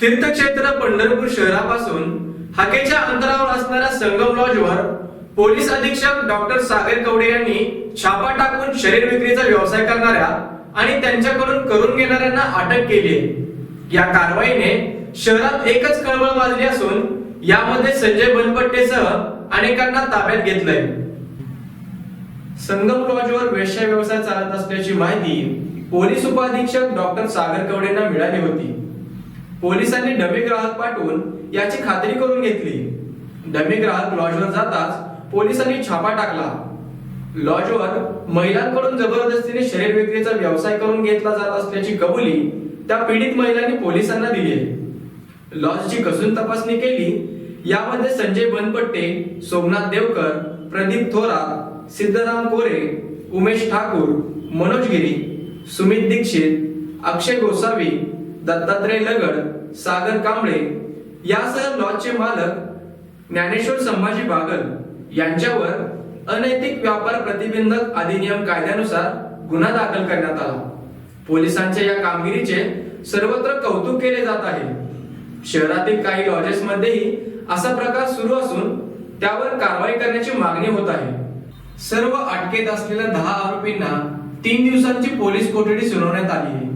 तीर्थक्षेत्र पंढरपूर शहरापासून हाकेच्या अंतरावर असणाऱ्या संगम लॉजवर पोलीस अधीक्षक डॉक्टर सागर कवडे यांनी छापा टाकून शरीर विक्रीचा व्यवसाय करणाऱ्या आणि त्यांच्याकडून करून घेणाऱ्यांना अटक केली आहे. या कारवाईने शहरात एकच कळवळ माजली असून यामध्ये संजय बनपट्टेसह अनेकांना ताब्यात घेतलंय. संगम लॉजवर वेश्या व्यवसाय चालत असल्याची माहिती पोलीस उपाधीक्षक डॉक्टर सागर कवडेंना मिळाली होती. पोलिसांनी डमी ग्राहक पाठवून याची खात्री करून घेतली. डमी ग्राहक लॉजवर जाताच पोलिसांनी छापा टाकला. लॉजवर महिलांकडून जबरदस्तीने शरीर विक्रीचा व्यवसाय करून घेतला जात असल्याची कबुली त्या पीडित महिलांनी पोलिसांना दिली. आहे लॉजची कसून तपासणी केली. यामध्ये संजय बनपट्टे सोमनाथ देवकर प्रदीप थोरात सिद्धराम कोरे उमेश ठाकूर मनोज गिरी सुमित दीक्षित अक्षय गोसावी दत्तात्रय लगड सागर कांबळे यासह लॉजचे मालक ज्ञानेश्वर संभाजी बागल यांच्यावर अनैतिक व्यापार प्रतिबंधक अधिनियम कायद्यानुसार गुन्हा दाखल करण्यात आला. पोलिसांच्या या कामगिरीचे सर्वत्र कौतुक केले जात आहे. शहरातील काही लॉजेसमध्येही असा प्रकार सुरू असून त्यावर कारवाई करण्याची मागणी होत आहे. सर्व अटकेत असलेल्या दहा आरोपींना तीन दिवसांची पोलीस कोठडी सुनावण्यात आली आहे.